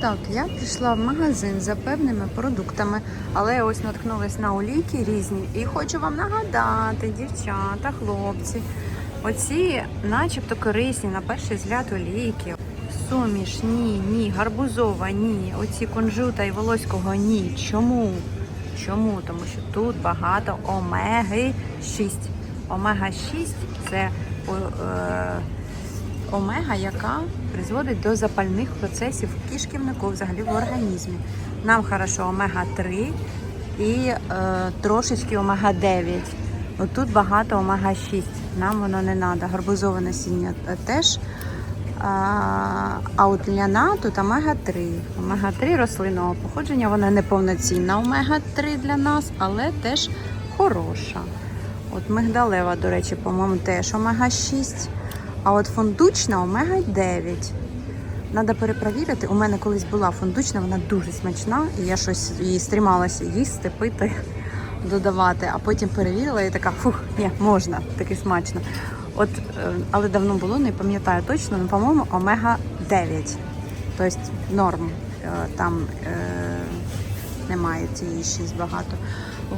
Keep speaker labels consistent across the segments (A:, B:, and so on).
A: Так, я прийшла в магазин за певними продуктами, але ось наткнулась на олійки різні. І хочу вам нагадати, дівчата, хлопці, оці, начебто, корисні на перший взгляд олійки. Суміш, ні, ні, гарбузова, ні. Оці кунжута і волоського ні. Чому? Чому? Тому що тут багато омеги 6. Омега 6 це е, омега, яка призводить до запальних процесів в кишківнику, взагалі в організмі. Нам хорошо омега 3 і е, трошечки омега 9. Отут багато омега 6. Нам воно не треба. Гарбузове насіння теж. А, от ляна тут омега 3. Омега 3 рослинного походження, вона не повноцінна омега 3 для нас, але теж хороша. От мигдалева, до речі, по-моєму, теж омега 6. А от фундучна омега 9. Треба перепровірити. У мене колись була фундучна, вона дуже смачна, і я щось її стрималася їсти, пити, додавати, а потім перевірила і така, фух, ні, можна, таки смачно. От, е, але давно було, не пам'ятаю точно, але, по-моєму, омега 9. Тобто норм. Е, Там е, немає цієї 6 багато.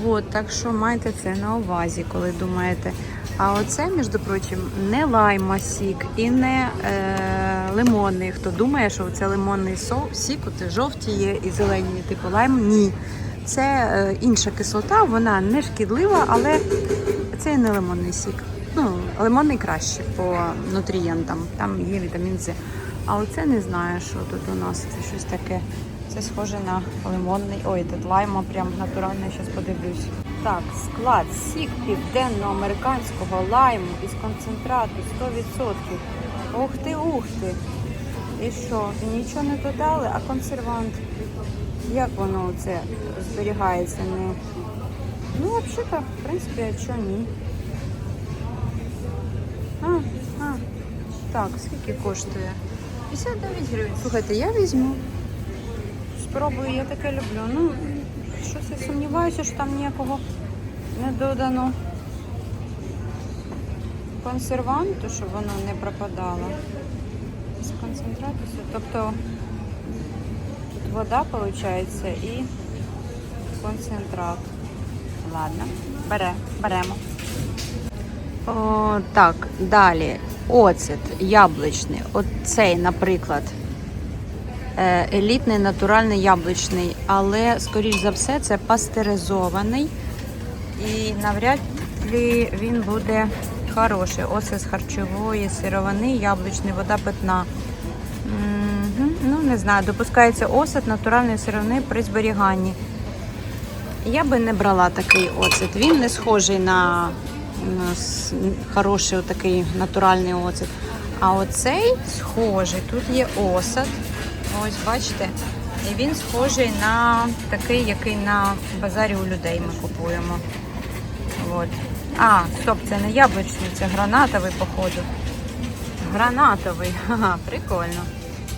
A: От, так що майте це на увазі, коли думаєте. А оце, між прочим, не лайма сік і не е, лимонний. Хто думає, що це лимонний сок, сік, от жовті є і зелені, типу лайм, ні. Це е, інша кислота, вона не шкідлива, але це не лимонний сік. Ну, лимонний краще по нутрієнтам, там є вітамін С. А оце не знаю, що тут у нас. Це щось таке. Це схоже на лимонний. Ой, тут лайма прям натуральний, зараз подивлюсь. Так, склад сік південноамериканського лайму із концентрату 100%. Ух ти, ух ти. І що? Нічого не додали, а консервант. Як воно це зберігається? Не... Ну, взагалі, в принципі, а чого ні? А, а. Так, скільки коштує? 59 гривень. Слухайте, я візьму. Спробую, я таке люблю. Ну, щось я сумніваюся, що там ніякого не додано консерванту, щоб воно не пропадало. З концентрату. Тобто тут вода виходить і концентрат. Ладно, бере, беремо. О, так, далі. Оцет яблучний. Оцей, наприклад, елітний натуральний яблучний, але, скоріш за все, це пастеризований. І навряд ли він буде хороший. Оцет з харчової сировини, яблучний, вода питна. Ну, не знаю, допускається осад натуральної сировини при зберіганні. Я би не брала такий оцет. Він не схожий на хороший такий натуральний оцет. А оцей схожий. Тут є осад. Ось бачите. І він схожий на такий, який на базарі у людей ми купуємо. От. А, стоп, це не яблучний, це гранатовий, походу. Гранатовий. Ага, прикольно.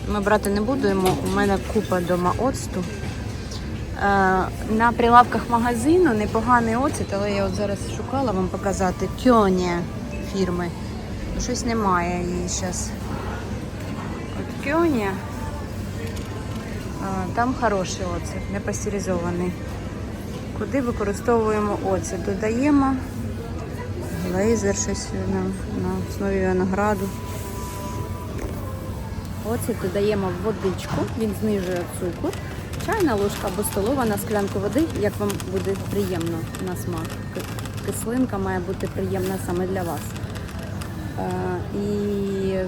A: Ми брати не будемо. У мене купа вдома оцту. Е, на прилавках магазину непоганий оцет, але я от зараз шукала вам показати Кьоні фірми. Ну, Щось немає її зараз. От Кьоні. Там хороший оцет, не пастеризований. Куди використовуємо оцет? Додаємо глейзер щось на, на основі винограду. Оцет додаємо в водичку, він знижує цукор. Чайна ложка або столова на склянку води, як вам буде приємно на смак. Кислинка має бути приємна саме для вас. І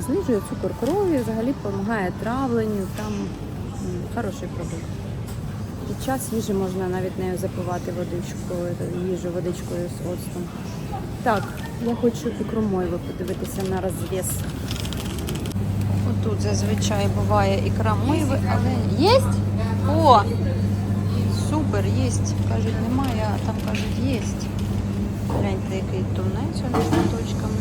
A: знижує цукор крові, взагалі допомагає травленню, там хороший продукт. Під час їжі можна навіть нею запивати водичкою, їжу водичкою з оцтом. Так, я хочу ікру мойву подивитися на розв'яз. Отут зазвичай буває ікра мойви, але є? О! Супер, є. Кажуть, немає, а там кажуть, є. Гляньте, який тунець у нас шматочками.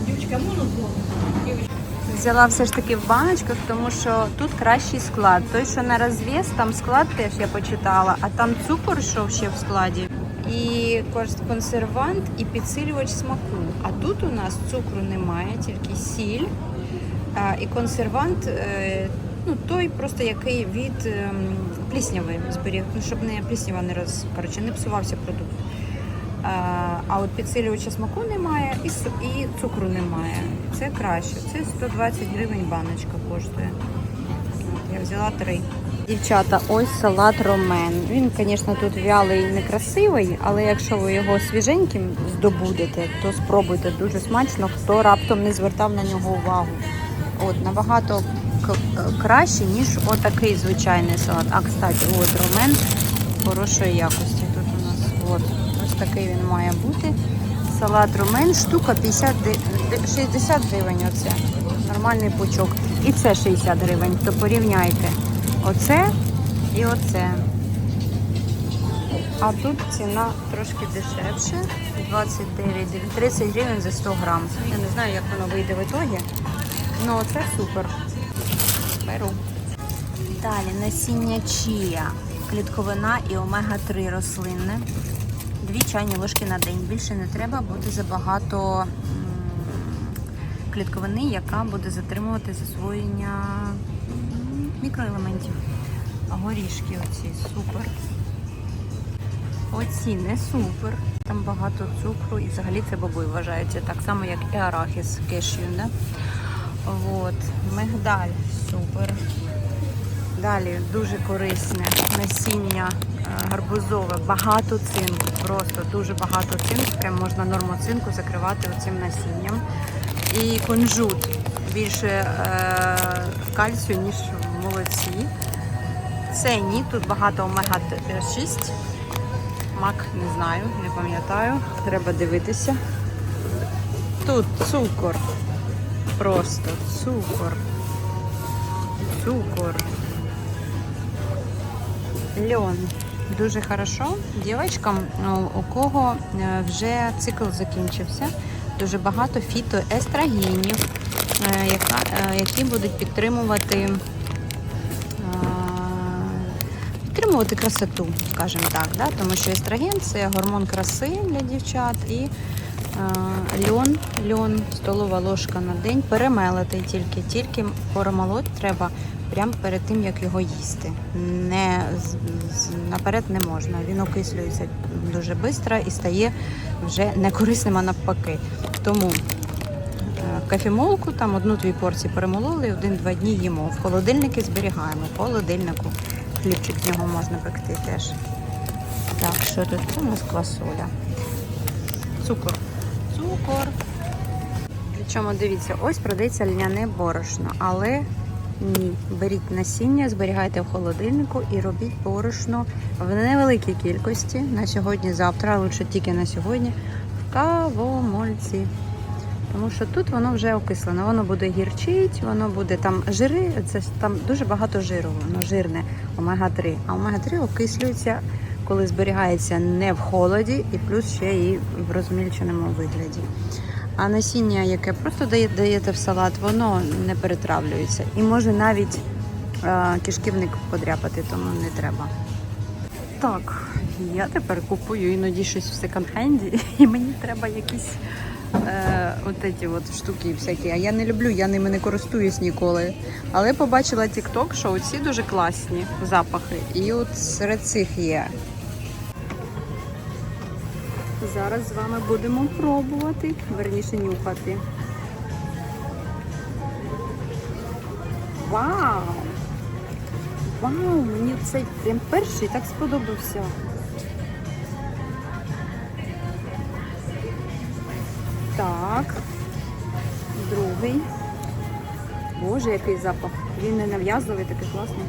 A: Взяла все ж таки в баночках, тому що тут кращий склад. Той, що на розв'яз, там склад теж я почитала, а там цукор йшов ще в складі. І консервант, і підсилювач смаку. А тут у нас цукру немає, тільки сіль. І консервант е, Ну, той просто який від ем, плісняви зберіг, ну, щоб не пліснява не роз, коротше, не псувався продукт. А от підсилювача смаку немає і, і цукру немає. Це краще. Це 120 гривень баночка коштує. Я взяла три. Дівчата, ось салат ромен. Він, звісно, тут вялий і некрасивий, але якщо ви його свіженьким здобудете, то спробуйте дуже смачно, хто раптом не звертав на нього увагу. От, набагато краще, ніж отакий звичайний салат. А, кстати, от ромен хорошої якості тут у нас. От, ось такий він має бути. Салат ромен, штука 50, ди- ди- 60 гривень оце. Нормальний пучок. І це 60 гривень, то порівняйте. Оце і оце. А тут ціна трошки дешевше. 29, 30 гривень за 100 грам. Я не знаю, як воно вийде в ітогі. Ну, це супер. Беру. Далі насіння чія, клітковина і омега-3 рослинне. Дві чайні ложки на день. Більше не треба, буде забагато клітковини, яка буде затримувати засвоєння мікроелементів. Горішки оці супер. Оці не супер. Там багато цукру і взагалі це бобові вважається. Так само, як і арахіс кешю. Да? От. Мигдаль супер. Далі дуже корисне насіння гарбузове, багато цинку, просто дуже багато цинку. Прям можна норму цинку закривати оцим насінням. І кунжут більше е, кальцію, ніж в молоці. Це ні, тут багато омега-6. Мак не знаю, не пам'ятаю. Треба дивитися. Тут цукор. Просто цукор. Цукор. Льон. Дуже хорошо. Дівчаткам, ну, у кого е, вже цикл закінчився, дуже багато фітоестрогенів, е, е, які будуть підтримувати, підтримувати красоту, скажімо так. Да? Тому що естроген це гормон краси для дівчат і льон, льон, столова ложка на день, перемелити тільки, тільки перемолоти треба прямо перед тим, як його їсти. Не наперед не можна. Він окислюється дуже швидко і стає вже некорисним, а навпаки. Тому е, кофемолку, там одну-дві порції перемололи, один-два дні їмо. В холодильники зберігаємо. В холодильнику хлібчик з нього можна пекти теж. Так, що тут? Це у нас квасоля. Цукор. Цукор. Причому дивіться, ось продається льняне борошно, але ні. Беріть насіння, зберігайте в холодильнику і робіть борошно в невеликій кількості на сьогодні-завтра, лише тільки на сьогодні в кавомольці. Тому що тут воно вже окислене, воно буде гірчить, воно буде там жири, це там дуже багато жиру, воно жирне, омега-3. А омега-3 окислюється, коли зберігається не в холоді, і плюс ще і в розмільченому вигляді. А насіння, яке просто даєте в салат, воно не перетравлюється. І може навіть е, кишківник подряпати, тому не треба. Так, я тепер купую іноді щось в секонд-хенді, і мені треба якісь е, от ці от штуки всякі. А я не люблю, я ними не користуюсь ніколи. Але побачила TikTok, що оці дуже класні запахи. І от серед цих є. Зараз з вами будемо пробувати, верніше нюхати. Вау! Вау! Мені цей прям перший так сподобався. Так. Другий. Боже, який запах. Він не нав'язливий, такий класний.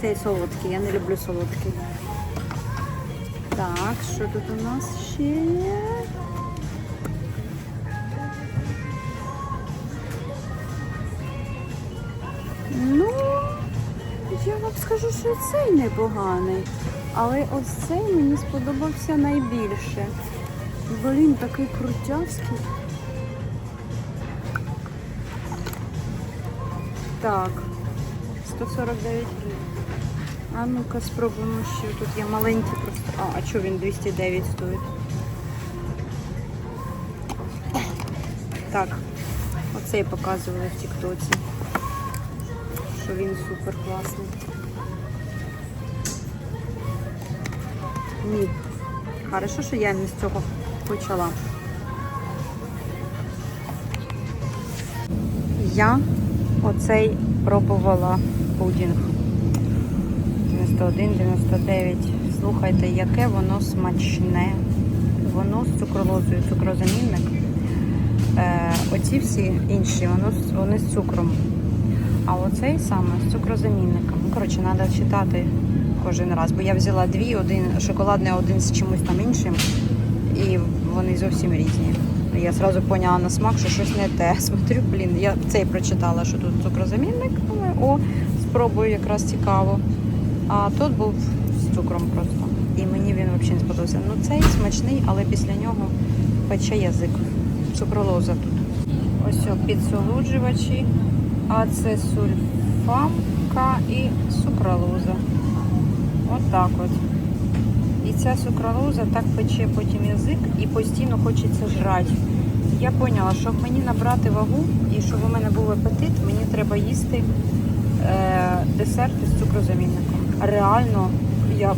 A: Цей солодкий, я не люблю солодкий. Так, що тут у нас ще є? Ну, я вам скажу, що цей непоганий. Але ось цей мені сподобався найбільше. Блін, такий крутявський. Так, 149 гривень. А ну-ка спробуємо ще. Тут є маленький просто. А, а що він 209 стоїть? Так, оце цей показували в Тіктоці. Що він супер класний. Ні. Хорошо, що я не з цього почала. Я оцей пробувала пудінг. 91-99. Слухайте, яке воно смачне. Воно з цукролозою, цукрозамінник. Е, оці всі інші, воно, вони з цукром. А оцей саме з цукрозамінником. Коротше, треба читати кожен раз. Бо я взяла дві, один шоколадний, один з чимось там іншим. І вони зовсім різні. Я одразу поняла на смак, що щось не те. Смотрю, блін, я цей прочитала, що тут цукрозамінник. Думаю, о, спробую якраз цікаво. А тут був з цукром просто. І мені він взагалі не сподобався. Ну цей смачний, але після нього пече язик. Цукролоза тут. Ось о, підсолоджувачі, ацесульфамка і сукралоза. Отак от. І ця сукралоза так пече потім язик і постійно хочеться жрати. Я поняла, щоб мені набрати вагу і щоб у мене був апетит, мені треба їсти е, десерти з цукрозамінником. Реально, я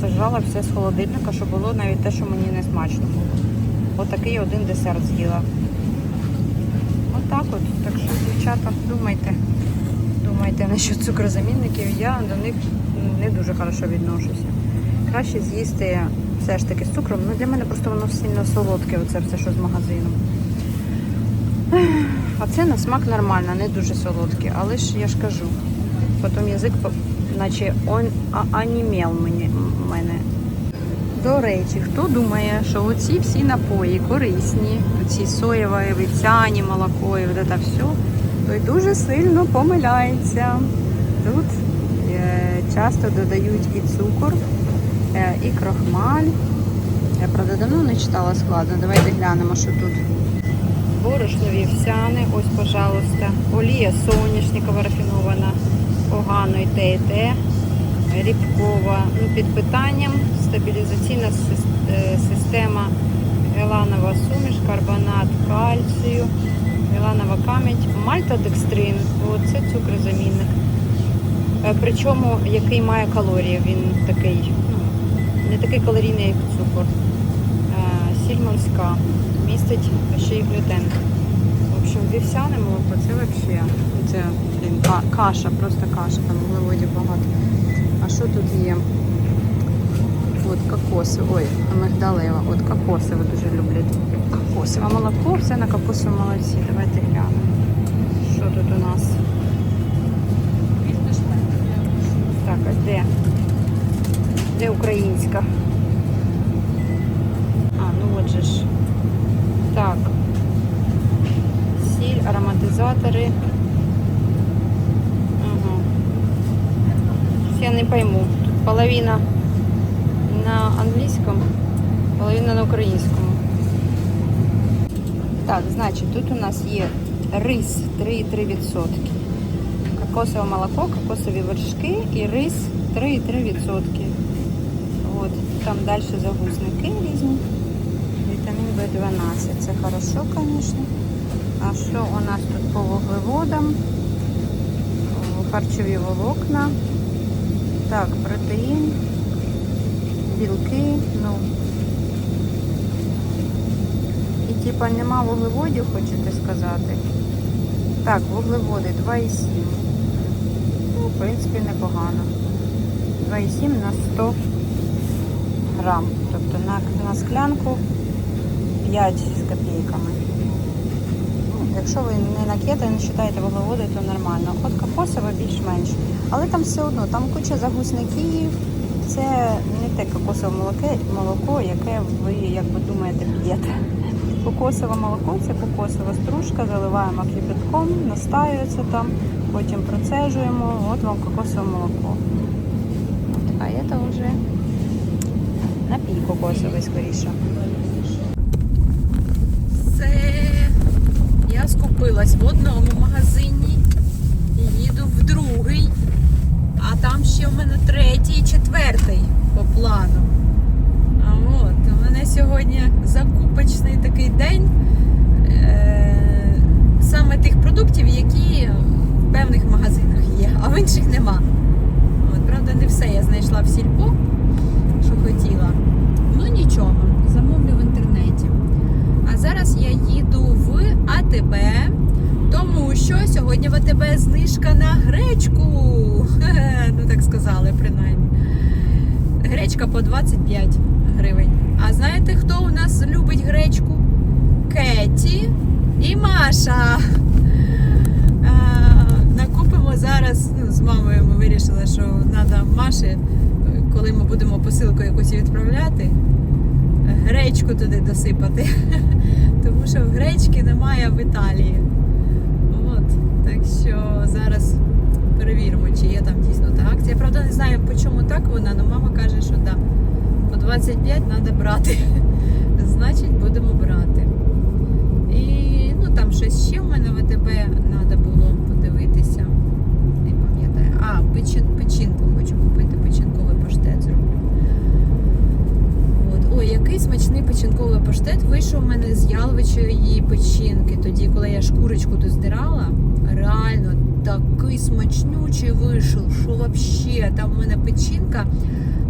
A: сажала все з холодильника, щоб було навіть те, що мені не смачно було. Отакий один десерт з'їла. Отак от. Так що, дівчата, думайте. Думайте насчет цукрозамінників. Я до них не дуже хорошо відношуся. Краще з'їсти все ж таки з цукром. Ну для мене просто воно сильно солодке, оце все, що з магазину. А це на смак нормально, не дуже солодке. Але ж я ж кажу, потім язик наче он, анімел мені, мене. До речі, хто думає, що оці всі напої корисні, оці соєві, вівсяні, молоко і це все, той дуже сильно помиляється. Тут е, часто додають і цукор, е, і крохмаль. Я правда давно не читала складно. Давайте глянемо, що тут. Борошно вівсяне, ось, пожалуйста. Олія соняшникова рафінована, погано і те, і те. Рібкова. Ну, під питанням стабілізаційна е, система геланова суміш, карбонат кальцію, геланова камінь, мальтодекстрин. Оце цукрозамінник. Е, Причому який має калорії, він такий, ну, не такий калорійний, як цукор. Е, Сіль морська. Містить ще й глютен. В общем, вівсяне молоко це взагалі. Це блін, каша, просто каша, там вуглеводів багато. А що тут є? От кокоси, ой, мигдалева, от кокосове дуже люблять. Кокосове молоко, все на кокосовому молоці. Давайте глянемо. Що тут у нас? Так, а де? Де українська? А, ну от же ж. Так. Сіль, ароматизатори. Ага. Не пойму. Тут половина на англійському, половина на українському. Так, значить, тут у нас є рис 3,3%. Кокосове молоко, кокосові вершки і рис 3,3%. От, там далі загузники різні. Вітамін В12. Це хорошо, звісно. А що у нас тут по вуглеводам? Харчові волокна. Так, протеїн, білки, ну. І типа нема вуглеводів, хочете сказати? Так, вуглеводи 2,7. Ну, в принципі, непогано. 2,7 на 100 грам. Тобто на, на склянку 5 з копійками. Якщо ви не на кето не вважаєте вуглеводи, то нормально. От кокосове більш-менш. Але там все одно, там куча загусників. Це не те кокосове молоко, молоко, яке ви, як ви думаєте, п'єте. Кокосове молоко це кокосова стружка, заливаємо кипятком, настаюється там, потім процежуємо, от вам кокосове молоко. А це вже напій кокосовий скоріше. Все. Я скупилась в одному магазині і їду в другий, а там ще в мене третій і четвертий по плану. А от, у мене сьогодні закупочний такий день. Е, саме нема. От, правда, не все я знайшла в сільпо, що хотіла. Ну нічого, замовлю в інтернеті. А зараз я їду в АТБ, тому що сьогодні в АТБ знижка на гречку. Хе-хе, Ну так сказали, принаймні. Гречка по 25 гривень. А знаєте, хто у нас любить гречку? Кеті і Маша. А, накупимо зараз ну, з мамою. Ми вирішили, що треба Маші, коли ми будемо посилку якусь відправляти, гречку туди досипати. Тому що гречки немає в Італії. От. Так що зараз перевіримо, чи є там дійсно та акція. Правда, не знаю, по чому так вона, але мама каже, що так. По 25 треба брати. Значить, будемо брати. І ну там щось ще в мене в АТБ треба було подивитися. Не пам'ятаю. А, печин, печінку хочу купити, печінковий паштет зроблю. От. Ой, який смачний печінковий паштет вийшов у мене з яловичої печінки. Тоді, коли я шкурочку тут здирала, реально такий смачнючий вийшов, що взагалі там в мене печінка.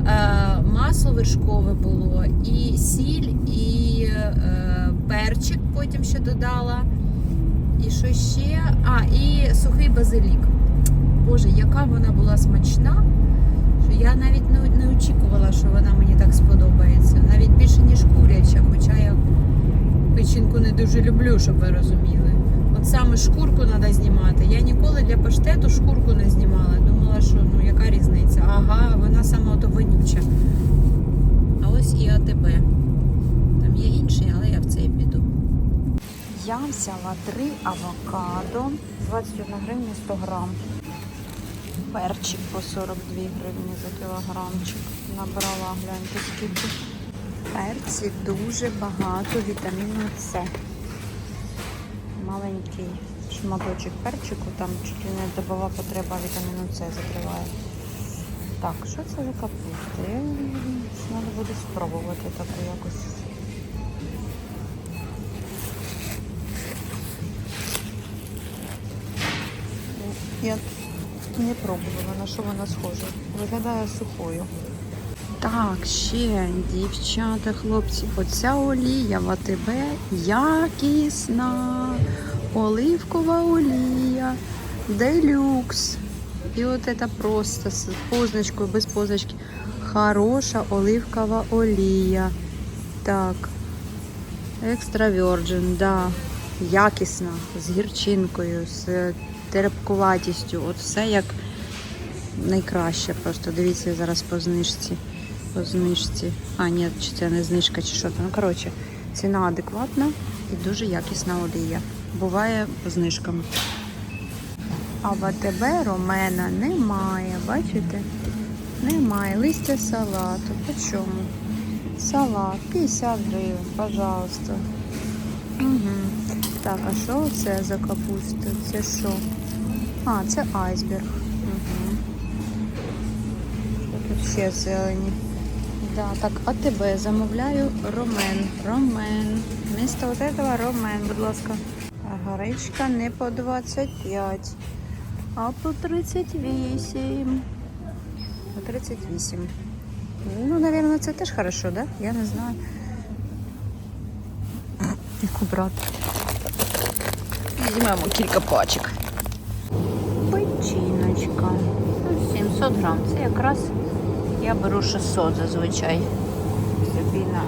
A: Е, масло вершкове було, і сіль, і е, перчик потім ще додала. І що ще? А, і сухий базилік. Боже, яка вона була смачна, що я навіть не, не очікувала, що вона мені так сподобається. Навіть більше, ніж куряча, хоча я печінку не дуже люблю, щоб ви розуміли. От саме шкурку треба знімати. Я ніколи для паштету шкурку не знімала. Думала, що ну яка різниця? Ага, вона саме ото вонюча. А ось і АТБ. Там є інші, але я в цей піду. Я взяла три авокадо, 21 гривня 100 грам. Перчик по 42 гривні за кілограмчик. Набрала, гляньте скільки. Перці дуже багато вітаміну С. Маленький шматочок перчику, там чуть ли не добова потреба вітаміну С закриває. Так, що це за капуста? Треба буде спробувати таку якось. Я не пробувала, на що вона схожа. Виглядає сухою. Так, ще дівчата, хлопці, оця олія в АТБ якісна. Оливкова олія, делюкс. І от це просто з позначкою, без позначки. Хороша оливкова олія. Так. Екстра Virgin, да. Якісна, з гірчинкою, з терпкуватістю. От все як найкраще. Просто дивіться зараз по знижці. По знижці. А, ні, чи це не знижка, чи що там. Ну, коротше, ціна адекватна і дуже якісна олія. Буває по знижкам. А в АТБ ромена немає, бачите? Немає. Листя салату. По чому? Салат 50 гривень, пожалуйста. Угу. Так, а що це за капуста? Це що? А, це айсберг. Угу. Тут ще зелені? Да, так, а тебе замовляю ромен. Ромен. Місто от этого ромен, будь ласка. Гречка не по 25, а по 38. По 38. Ну, наверное, це теж хорошо, да? Я не знаю. Яку брати. Візьмемо кілька пачок. Печіночка. Ну, 700 грам. Це якраз я беру 600 зазвичай. Собі на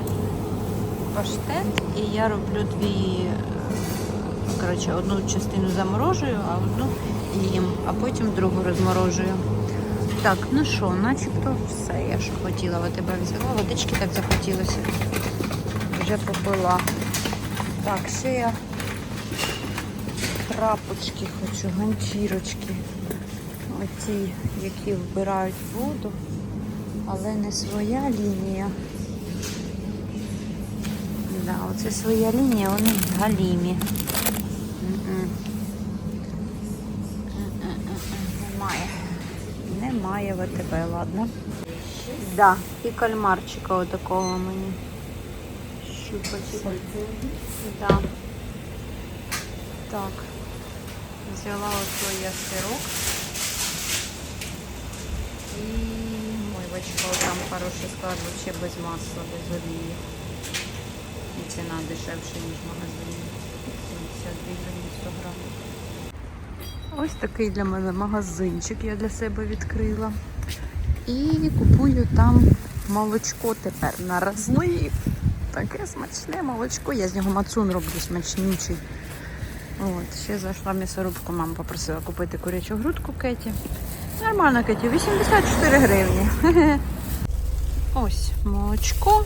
A: паштет. І я роблю дві. е, Коротше, одну частину заморожую, а одну їм, а потім другу розморожую. Так, ну що, начебто все, я що хотіла, в тебе взяла. Водички так захотілося. Вже попила. Так, ще я трапочки хочу, ганчірочки. Оті, які вбирають воду, але не своя лінія. Да, оце своя лінія, вони галімі. Немає. Немає ВТБ, ладно. Да, і кальмарчика отакого мені. Щупачка. Да. Так. Взяла отой я сирок. Молочко, там хороший склад, взагалі без масла, без олії. І ціна дешевша, ніж в магазині. 72 гривні 100 грам. Ось такий для мене магазинчик я для себе відкрила. І купую там молочко тепер на розлив. Таке смачне молочко. Я з нього мацун роблю смачнючий. От, ще зайшла м'ясорубку, мама попросила купити курячу грудку Кеті. Нормально, Кеті, 84 гривні. Ось молочко.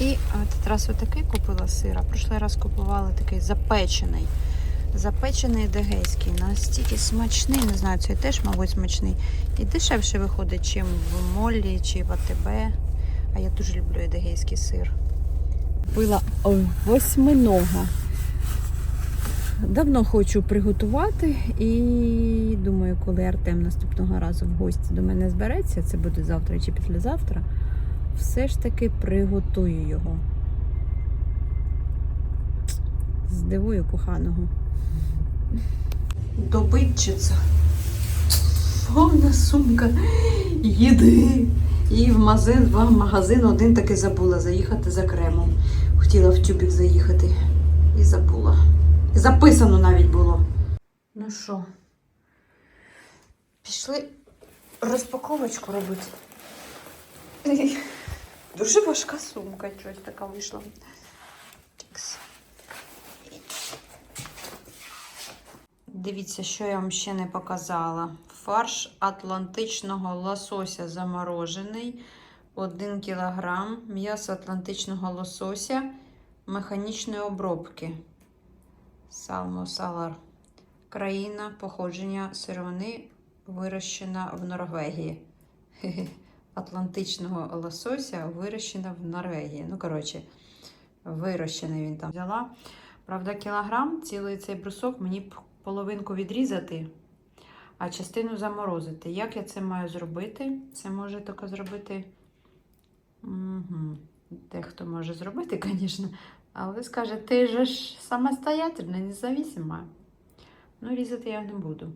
A: І от раз отакий купила сира. Прошлий раз купували такий запечений. Запечений дегейський. Настільки смачний, не знаю, цей теж, мабуть, смачний. І дешевше виходить, чим в Моллі чи в АТБ. А я дуже люблю едегейський сир. Купила восьминога. Давно хочу приготувати і думаю, коли Артем наступного разу в гості до мене збереться, це буде завтра чи післязавтра, все ж таки приготую його. Здивую коханого. Добитчиця. Повна сумка їди. І в магазин, в магазин один таки забула заїхати за кремом. Хотіла в тюбік заїхати і забула. Записано навіть було. Ну що, пішли розпаковочку робити. Дуже важка сумка, щось така вийшла. Дивіться, що я вам ще не показала. Фарш атлантичного лосося заморожений. 1 кг. М'ясо атлантичного лосося механічної обробки. Салмо Салар. Країна походження сировини вирощена в Норвегії. Атлантичного лосося вирощена в Норвегії. Ну, коротше, вирощений він там взяла. Правда, кілограм, цілий цей брусок мені половинку відрізати, а частину заморозити. Як я це маю зробити? Це може тільки зробити. Угу. Дехто може зробити, звісно. Але скаже, ти же ж самостоятельна, независима. Ну, різати я не буду.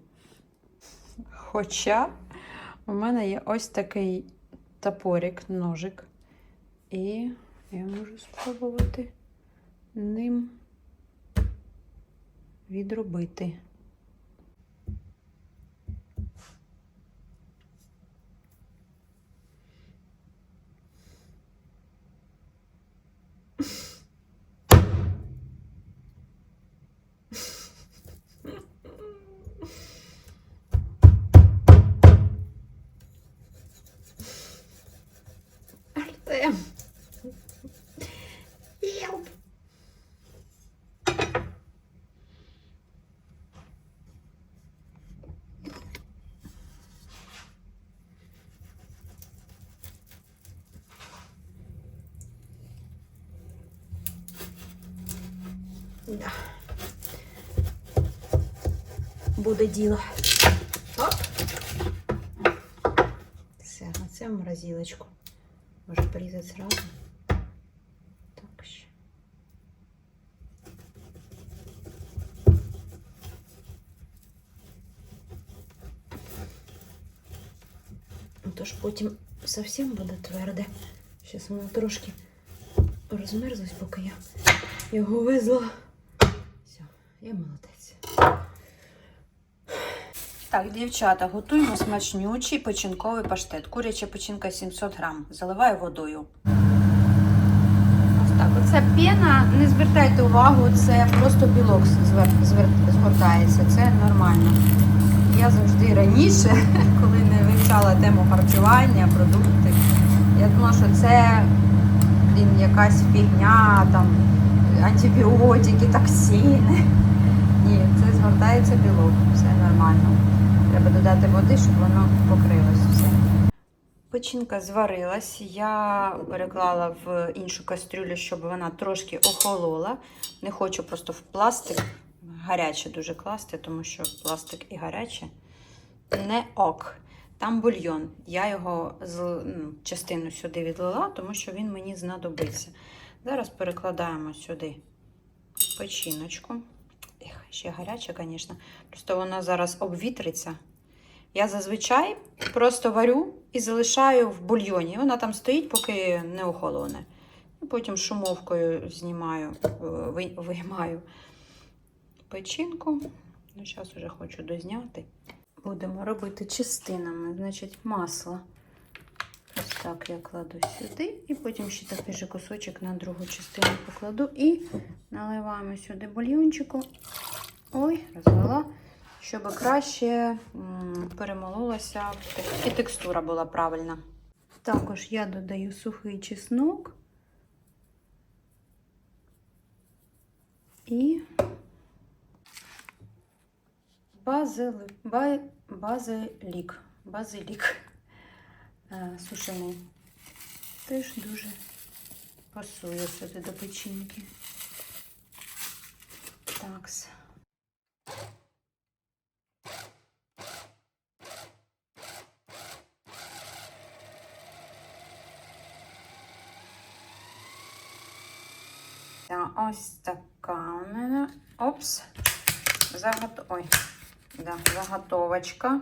A: Хоча у мене є ось такий топорик, ножик. І я можу спробувати ним відробити. Артем. Да. Буде діло. Оп. Все, а це в морозилочку. Може порізати зразу. Так ще. Ну, то ж потім зовсім буде тверде. Зараз воно трошки розмерзлось, поки я його везла. Я молодець. Так, дівчата, готуємо смачнючий печінковий паштет. Куряча печінка 700 грам. Заливаю водою. Ось так. Оце пена, не звертайте увагу, це просто білок згортається. Це нормально. Я завжди раніше, коли не вивчала тему харчування, продукти, я думала, що це блін, якась фігня, там, антибіотики, токсини. Ні, це згортається білок, все нормально. Треба додати води, щоб воно покрилось все. Печінка зварилась, я переклала в іншу кастрюлю, щоб вона трошки охолола. Не хочу просто в пластик гаряче дуже класти, тому що пластик і гаряче не ок. Там бульйон. Я його з ну, частину сюди відлила, тому що він мені знадобиться. Зараз перекладаємо сюди печіночку. Ех, ще гаряча, звісно. Просто вона зараз обвітриться Я зазвичай просто варю і залишаю в бульйоні. Вона там стоїть, поки не охолоне. Потім шумовкою знімаю, виймаю печінку. Ну, зараз вже хочу дозняти. Будемо робити частинами, значить, масло. Так я кладу сюди, і потім ще такий же кусочок на другу частину покладу і наливаємо сюди бульйончику. Ой, розвела, щоб краще перемололася і текстура була правильна. Також я додаю сухий чеснок і базили, ба, базилік. Базилік сушений. Теж дуже пасує сюди до печінки. Такс. Та ось така у мене. Опс. Загот... Ой, да, заготовочка.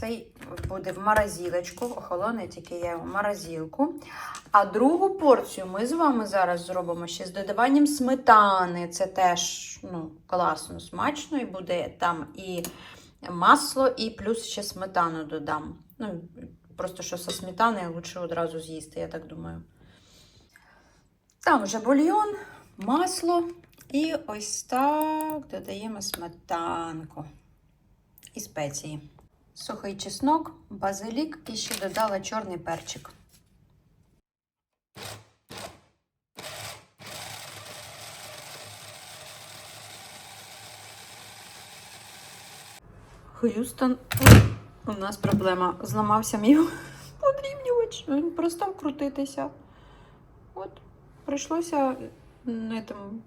A: Цей буде в морозилочку, охолоне тільки я в морозилку. А другу порцію ми з вами зараз зробимо ще з додаванням сметани. Це теж ну, класно, смачно, і буде там і масло, і плюс ще сметану додам. Ну, просто що со сметаною лучше одразу з'їсти, я так думаю. Там вже бульйон, масло і ось так додаємо сметанку і спеції. Сухий чеснок, базилік і ще додала чорний перчик. Х'юстон, у нас проблема. Зламався мій подрібнювач. Він перестав крутитися. От, прийшлося не там,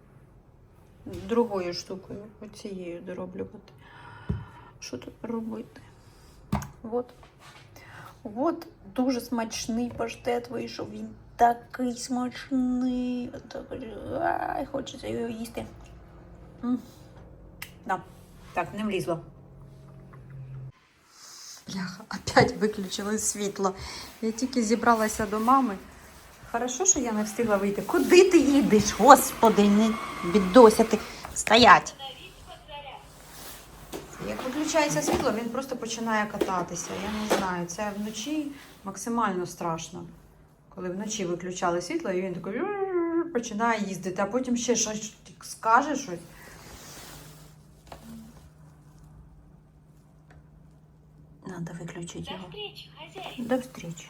A: другою штукою, оцією дороблювати. Що тут робити? От. От дуже смачний паштет вийшов. Він такий смачний. Ай, хочеться його їсти. Да. Так, не влізло. Бляха, опять виключили світло. Я тільки зібралася до мами. Хорошо, що я не встигла вийти. Куди ти їдеш? Господи, не бідося ти. Стоять! Як виключається світло, він просто починає кататися. Я не знаю. Це вночі максимально страшно. Коли вночі виключали світло, і він такий починає їздити, а потім ще щось скаже щось. Надо виключити
B: До
A: його.
B: встречи.
A: До встречи.